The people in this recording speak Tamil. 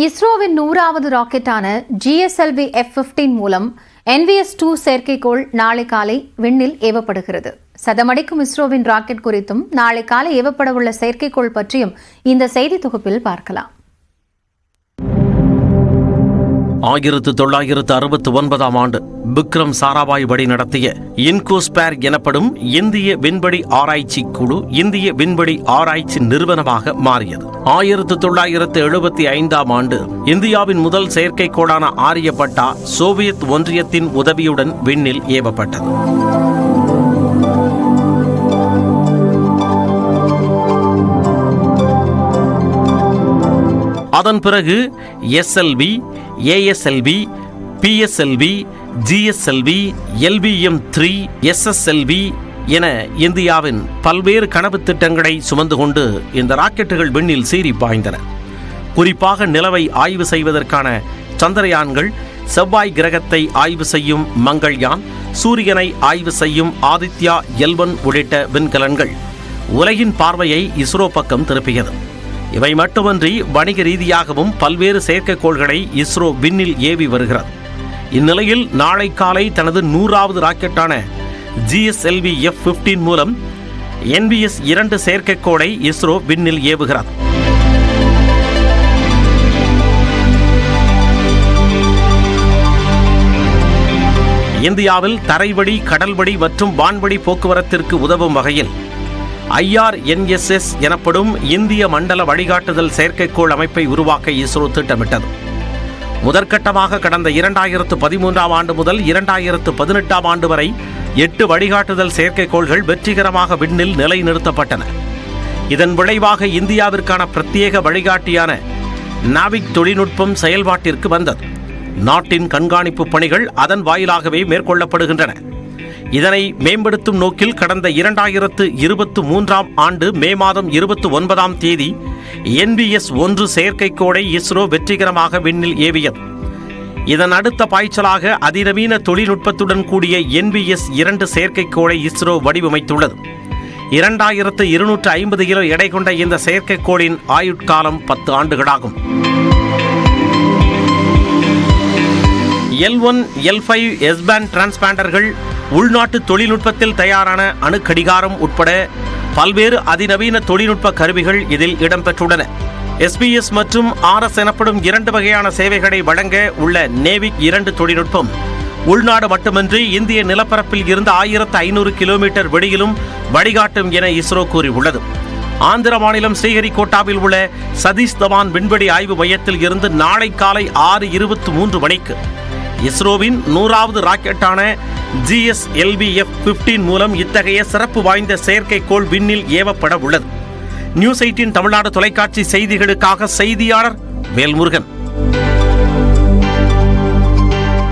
இஸ்ரோவின் நூறாவது ராக்கெட்டான ஜிஎஸ்எல்வி எஃப் பிப்டீன் மூலம் என்விஎஸ் டூ செயற்கைக்கோள் நாளை காலை விண்ணில் ஏவப்படுகிறது. சதமடிக்கும் இஸ்ரோவின் ராக்கெட் குறித்தும் நாளை காலை ஏவப்படவுள்ள செயற்கைக்கோள் பற்றியும் இந்த செய்தி தொகுப்பில் பார்க்கலாம். ஆயிரத்து தொள்ளாயிரத்து அறுபத்தி ஒன்பதாம் ஆண்டு விக்ரம் சாராபாய் வழி நடத்திய இன்கோஸ்பேர் எனப்படும் இந்திய விண்வெளி ஆராய்ச்சி குழு இந்திய விண்வெளி ஆராய்ச்சி நிறுவனமாக மாறியது. ஆயிரத்து தொள்ளாயிரத்து எழுபத்தி ஐந்தாம் ஆண்டு இந்தியாவின் முதல் செயற்கைக்கோளான ஆரியப்பட்டா சோவியத் ஒன்றியத்தின் உதவியுடன் விண்ணில் ஏவப்பட்டது. அதன் பிறகு SLV ASLV PSLV GSLV LVM three SSLV என இந்தியாவின் பல்வேறு கனவு திட்டங்களை சுமந்து கொண்டு இந்த ராக்கெட்டுகள் விண்ணில் சீறி பாய்ந்தன. குறிப்பாக நிலவை ஆய்வு செய்வதற்கான சந்திரயான்கள் செவ்வாய் கிரகத்தை ஆய்வு செய்யும் மங்கள்யான் சூரியனை ஆய்வு செய்யும் ஆதித்யா எல்வன் உள்ளிட்ட விண்கலன்கள் உலகின் பார்வையை இஸ்ரோ பக்கம் திருப்பியது. இவை மட்டுமன்றி வணிக ரீதியாகவும் பல்வேறு செயற்கைக்கோள்களை இஸ்ரோ விண்ணில் ஏவி வருகிறது. இந்நிலையில் நாளை காலை தனது நூறாவது ராக்கெட்டான ஜிஎஸ்எல்வி எஃப் பிப்டீன் மூலம் என்பிஎஸ் இரண்டு செயற்கைக்கோளை இஸ்ரோ விண்ணில் ஏவுகிறது. இந்தியாவில் தரைவழி கடல்வழி மற்றும் வான்வழி போக்குவரத்திற்கு உதவும் வகையில் ஐஆர்என்எஸ்எஸ் எனப்படும் இந்திய மண்டல வழிகாட்டுதல் செயற்கைக்கோள் அமைப்பை உருவாக்க இஸ்ரோ திட்டமிட்டது. முதற்கட்டமாக கடந்த இரண்டாயிரத்து பதிமூன்றாம் ஆண்டு முதல் இரண்டாயிரத்து பதினெட்டாம் ஆண்டு வரை எட்டு வழிகாட்டுதல் செயற்கைக்கோள்கள் வெற்றிகரமாக விண்ணில் நிலைநிறுத்தப்பட்டன. இதன் விளைவாக இந்தியாவிற்கான பிரத்யேக வழிகாட்டியான நாவிக் தொழில்நுட்பம் செயல்பாட்டிற்கு வந்தது. நாட்டின் கண்காணிப்பு பணிகள் அதன் வாயிலாகவே மேற்கொள்ளப்படுகின்றன. இதனை மேம்படுத்தும் நோக்கில் கடந்த இரண்டாயிரத்து இருபத்து மூன்றாம் ஆண்டு மே மாதம் இருபத்தி ஒன்பதாம் தேதி என்பிஎஸ் ஒன்று செயற்கைக்கோளை இஸ்ரோ வெற்றிகரமாக விண்ணில் ஏவியது. இதன் அடுத்த பாய்ச்சலாக அதிநவீன தொழில்நுட்பத்துடன் கூடிய என்பிஎஸ் இரண்டு செயற்கைக்கோளை இஸ்ரோ வடிவமைத்துள்ளது. இரண்டாயிரத்து இருநூற்று ஐம்பது கிலோ எடை கொண்ட இந்த செயற்கைக்கோளின் ஆயுட்காலம் பத்து ஆண்டுகளாகும். L one L five S band டிரான்ஸ்பாண்டர்கள் உள்நாட்டு தொழில்நுட்பத்தில் தயாரான அணுக்கடிகாரம் உட்பட பல்வேறு அதிநவீன தொழில்நுட்ப கருவிகள் இதில் இடம்பெற்றுள்ளன. எஸ்பிஎஸ் மற்றும் ஆர்எஸ் எனப்படும் இரண்டு வகையான சேவைகளை வழங்க உள்ள நேவிக் இரண்டு தொழில்நுட்பம். உள்நாடு மட்டுமின்றி இந்திய நிலப்பரப்பில் இருந்து ஆயிரத்து ஐநூறு கிலோமீட்டர் வெளியிலும் வழிகாட்டும் என இஸ்ரோ கூறியுள்ளது. ஆந்திர மாநிலம் ஸ்ரீஹரிகோட்டாவில் உள்ள சதீஷ் தவான் விண்வெளி ஆய்வு மையத்தில் இருந்து நாளை காலை ஆறு இருபத்தி மூன்று மணிக்கு இஸ்ரோவின் நூறாவது ராக்கெட்டான ஜிஎஸ்எல்விஎஃப் பிப்டீன் மூலம் இத்தகைய சிறப்பு வாய்ந்த செயற்கைக்கோள் விண்ணில் ஏவப்பட உள்ளது. நியூஸ் எயிட்டின் தமிழ்நாடு தொலைக்காட்சி செய்திகளுக்காக செய்தியாளர் வேல்முருகன்.